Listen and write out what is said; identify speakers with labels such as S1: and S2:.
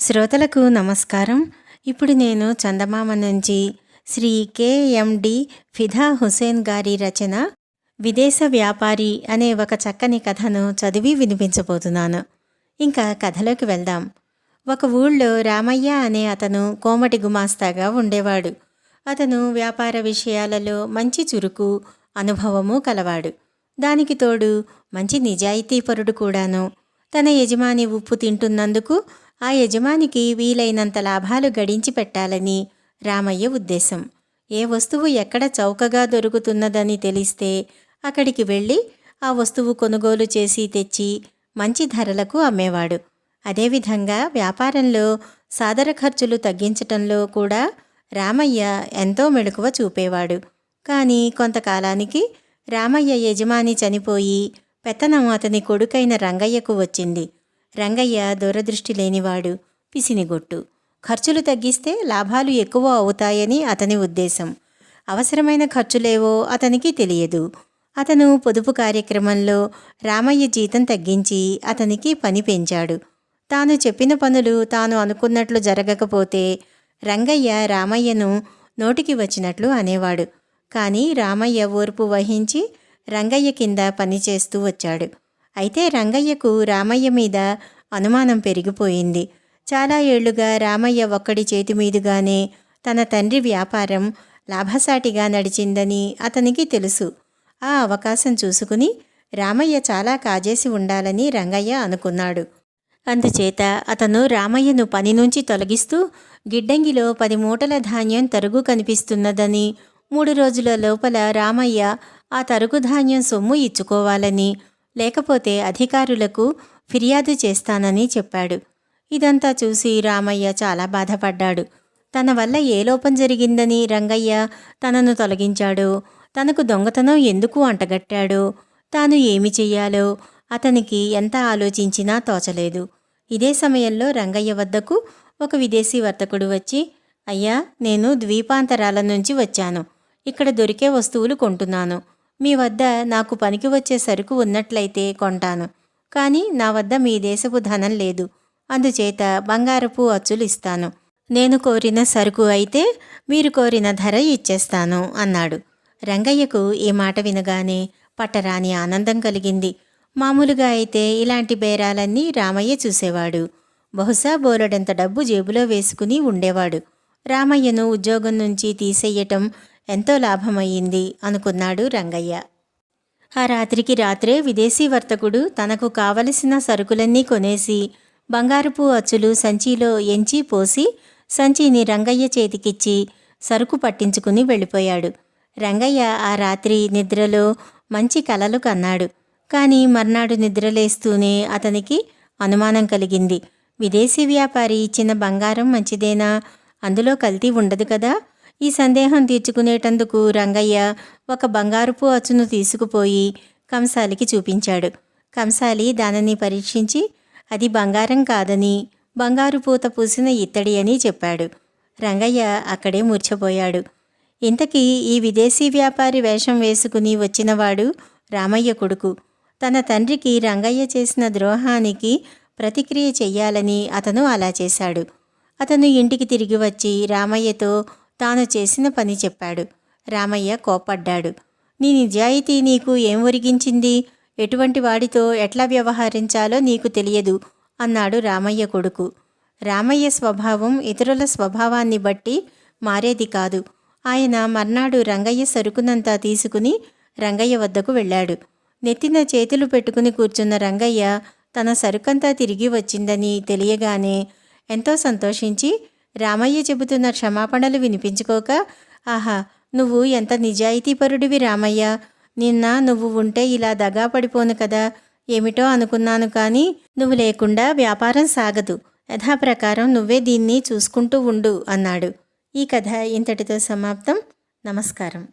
S1: శ్రోతలకు నమస్కారం. ఇప్పుడు నేను చందమామ నుంచి శ్రీ కేఎండి ఫిదా హుసేన్ గారి రచన విదేశ వ్యాపారి అనే ఒక చక్కని కథను చదివి వినిపించబోతున్నాను. ఇంకా కథలోకి వెళ్దాం. ఒక ఊళ్ళో రామయ్య అనే అతను కోమటి గుమాస్తాగా ఉండేవాడు. అతను వ్యాపార విషయాలలో మంచి చురుకు అనుభవము కలవాడు. దానికి తోడు మంచి నిజాయితీపరుడు కూడాను. తన యజమాని ఉప్పు తింటున్నందుకు ఆ యజమానికి వీలైనంత లాభాలు గడించి పెట్టాలని రామయ్య ఉద్దేశం. ఏ వస్తువు ఎక్కడ చౌకగా దొరుకుతున్నదని తెలిస్తే అక్కడికి వెళ్ళి ఆ వస్తువు కొనుగోలు చేసి తెచ్చి మంచి ధరలకు అమ్మేవాడు. అదేవిధంగా వ్యాపారంలో సాదర ఖర్చులు తగ్గించటంలో కూడా రామయ్య ఎంతో మెళుకువ చూపేవాడు. కానీ కొంతకాలానికి రామయ్య యజమాని చనిపోయి పెత్తనం అతని కొడుకైన రంగయ్యకు వచ్చింది. రంగయ్య దూరదృష్టి లేనివాడు పిసినిగొట్టు. ఖర్చులు తగ్గిస్తే లాభాలు ఎక్కువ అవుతాయని అతని ఉద్దేశం. అవసరమైన ఖర్చులేవో అతనికి తెలియదు. అతను పొదుపు కార్యక్రమంలో రామయ్య జీతం తగ్గించి అతనికి పని పెంచాడు. తాను చెప్పిన పనులు తాను అనుకున్నట్లు జరగకపోతే రంగయ్య రామయ్యను నోటికి వచ్చినట్లు అనేవాడు. కానీ రామయ్య ఓర్పు వహించి రంగయ్య కింద పనిచేస్తూ వచ్చాడు. అయితే రంగయ్యకు రామయ్య మీద అనుమానం పెరిగిపోయింది. చాలా ఏళ్ళుగా రామయ్య ఒక్కడి చేతి మీదుగానే తన తండ్రి వ్యాపారం లాభసాటిగా నడిచిందని అతనికి తెలుసు. ఆ అవకాశం చూసుకుని రామయ్య చాలా కాజేసి ఉండాలని రంగయ్య అనుకున్నాడు. అందుచేత అతను రామయ్యను పని నుంచి తొలగిస్తూ గిడ్డంగిలో పది మూటల ధాన్యం తరుగు కనిపిస్తున్నదని మూడు రోజుల లోపల రామయ్య ఆ తరుగు ధాన్యం సొమ్ము ఇచ్చుకోవాలని లేకపోతే అధికారులకు ఫిర్యాదు చేస్తానని చెప్పాడు. ఇదంతా చూసి రామయ్య చాలా బాధపడ్డాడు. తన వల్ల ఏ లోపం జరిగిందని రంగయ్య తనను తొలగించాడు. తనకు దొంగతనం ఎందుకు అంటగట్టాడో? తాను ఏమి చెయ్యాలో అతనికి ఎంత ఆలోచించినా తోచలేదు. ఇదే సమయంలో రంగయ్య వద్దకు ఒక విదేశీ వర్తకుడు వచ్చి అయ్యా నేను ద్వీపాంతరాల నుంచి వచ్చాను. ఇక్కడ దొరికే వస్తువులు కొంటున్నాను. మీ వద్ద నాకు పనికి వచ్చే సరుకు ఉన్నట్లయితే కొంటాను. కానీ నా వద్ద మీ దేశపు ధనం లేదు. అందుచేత బంగారపు అచ్చులు ఇస్తాను. నేను కోరిన సరుకు అయితే మీరు కోరిన ధర ఇచ్చేస్తాను అన్నాడు. రంగయ్యకు ఈ మాట వినగానే పట్టరాని ఆనందం కలిగింది. మామూలుగా అయితే ఇలాంటి బేరాలన్నీ రామయ్య చూసేవాడు. బహుశా బోలెడంత డబ్బు జేబులో వేసుకుని ఉండేవాడు. రామయ్యను ఉద్యోగం నుంచి తీసేయటం ఎంతో లాభమయ్యింది అనుకున్నాడు రంగయ్య. ఆ రాత్రికి రాత్రే విదేశీ వర్తకుడు తనకు కావలసిన సరుకులన్నీ కొనేసి బంగారుపు అచ్చులు సంచిలో ఎంచి పోసి సంచిని రంగయ్య చేతికిచ్చి సరుకు పట్టించుకుని వెళ్ళిపోయాడు. రంగయ్య ఆ రాత్రి నిద్రలో మంచి కలలు కన్నాడు. కానీ మర్నాడు నిద్రలేస్తూనే అతనికి అనుమానం కలిగింది. విదేశీ వ్యాపారి ఇచ్చిన బంగారం మంచిదేనా? అందులో కల్తీ ఉండదు కదా? ఈ సందేహం తీర్చుకునేటందుకు రంగయ్య ఒక బంగారుపు అచ్చును తీసుకుపోయి కంసాలికి చూపించాడు. కంసాలి దానిని పరీక్షించి అది బంగారం కాదని బంగారు పూత పూసిన ఇత్తడి అని చెప్పాడు. రంగయ్య అక్కడే మూర్చపోయాడు ఇంతకీ ఈ విదేశీ వ్యాపారి వేషం వేసుకుని వచ్చినవాడు రామయ్య కొడుకు. తన తండ్రికి రంగయ్య చేసిన ద్రోహానికి ప్రతిక్రియ చెయ్యాలని అతను అలా చేశాడు. అతను ఇంటికి తిరిగి వచ్చి రామయ్యతో తాను చేసిన పని చెప్పాడు. రామయ్య కోపడ్డాడు నీ నిజాయితీ నీకు ఏం ఒరిగించింది? ఎటువంటి వాడితో ఎట్లా వ్యవహరించాలో నీకు తెలియదు అన్నాడు రామయ్య కొడుకు. రామయ్య స్వభావం ఇతరుల స్వభావాన్ని బట్టి మారేది కాదు. ఆయన మర్నాడు రంగయ్య సరుకునంతా తీసుకుని రంగయ్య వద్దకు వెళ్ళాడు. నెత్తిన చేతులు పెట్టుకుని కూర్చున్న రంగయ్య తన సరుకంతా తిరిగి వచ్చిందని తెలియగానే ఎంతో సంతోషించి రామయ్య చెబుతున్న క్షమాపణలు వినిపించుకోక ఆహా నువ్వు ఎంత నిజాయితీపరుడివి రామయ్య. నిన్న నువ్వు ఉంటే ఇలా దగా పడిపోను కదా. ఏమిటో అనుకున్నాను కానీ నువ్వు లేకుండా వ్యాపారం సాగదు. యథాప్రకారం నువ్వే దీన్ని చూసుకుంటూ ఉండు అన్నాడు. ఈ కథ ఇంతటితో సమాప్తం. నమస్కారం.